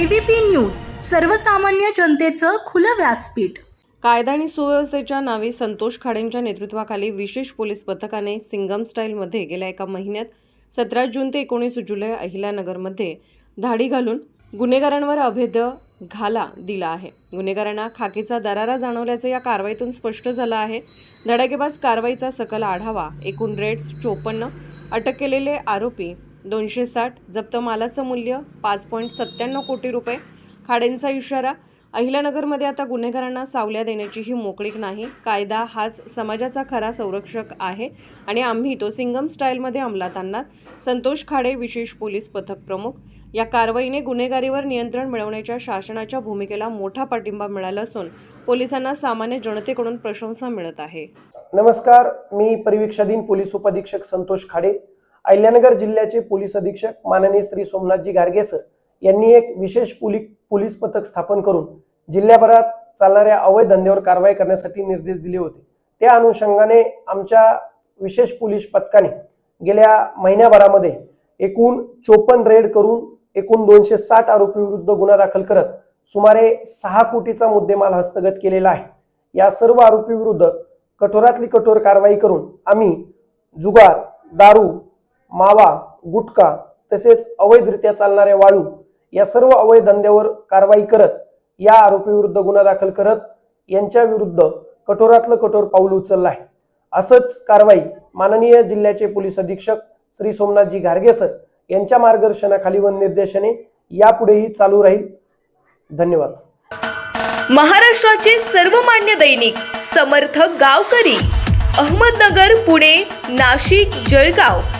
ABP news सर्वसामान्य जनतेचं खुलं व्यासपीठ. कायदा आणि सुव्यवस्थेच्या नावे संतोष खाडेंच्या नेतृत्वाखाली विशेष पोलीस पथकाने सिंगम स्टाईलमध्ये गेल्या एका महिन्यात सतरा जून ते एकोणीस जुलै अहिल्यानगरमध्ये धाडी घालून गुन्हेगारांवर अभेद घाला दिला आहे. गुन्हेगारांना खाकीचा दरारा जाणवल्याचं या कारवाईतून स्पष्ट झालं आहे. धडाकेबाज कारवाईचा सकल आढावा एकूण रेट्स चोपन्न अटक केलेले आरोपी दोनशे साठ जप्त मालाचं मूल्य पाच पॉईंट सत्त्याण्णव कोटी रुपये. खाडेंचा इशारा अहिल्यानगरमध्ये आता गुन्हेगारांना सावल्या देण्याची ही मोकळीक नाही. कायदा हाच समाजाचा खरा संरक्षक आहे आणि आम्ही तो सिंगम स्टाईलमध्ये अंमलात आणणार. संतोष खाडे विशेष पोलीस पथक प्रमुख. या कारवाईने गुन्हेगारीवर नियंत्रण मिळवण्याच्या शासनाच्या भूमिकेला मोठा पाठिंबा मिळाला असून पोलिसांना सामान्य जनतेकडून प्रशंसा मिळत आहे. नमस्कार मी परिवीक्षाधीन पोलीस उपअधीक्षक संतोष खाडे. अहिल्यानगर जिल्ह्याचे पोलीस अधीक्षक माननीय श्री सोमनाथजी गारगे सर यांनी एक विशेष पोली पोलीस पथक स्थापन करून जिल्ह्याभरात चालणाऱ्या अवैध धंद्यावर कारवाई करण्यासाठी निर्देश दिले होते. त्या अनुषंगाने आमच्या विशेष पोलीस पथकाने गेल्या महिन्याभरामध्ये एकूण चोपन्न रेड करून एकूण दोनशे साठ आरोपी विरुद्ध गुन्हा दाखल करत सुमारे सहा कोटीचा मुद्देमाल हस्तगत केलेला आहे. या सर्व आरोपी विरुद्ध कठोरातली कठोर कारवाई करून आम्ही जुगार दारू मावा गुटखा तसेच अवैधरित्या चालणाऱ्या वाळू या सर्व अवैध धंद्यावर कारवाई करत या आरोपीविरुद्ध गुन्हा दाखल करत यांच्या विरुद्ध कठोरातलं कठोर पाऊल उचललं आहे असंच कारवाई माननीय जिल्ह्याचे पोलीस अधीक्षक श्री सोमनाथजी घारगे सर यांच्या मार्गदर्शनाखाली व निर्देशने यापुढेही चालू राहील. धन्यवाद. महाराष्ट्राचे सर्वमान्य दैनिक समर्थ गावकरी अहमदनगर पुणे नाशिक जळगाव.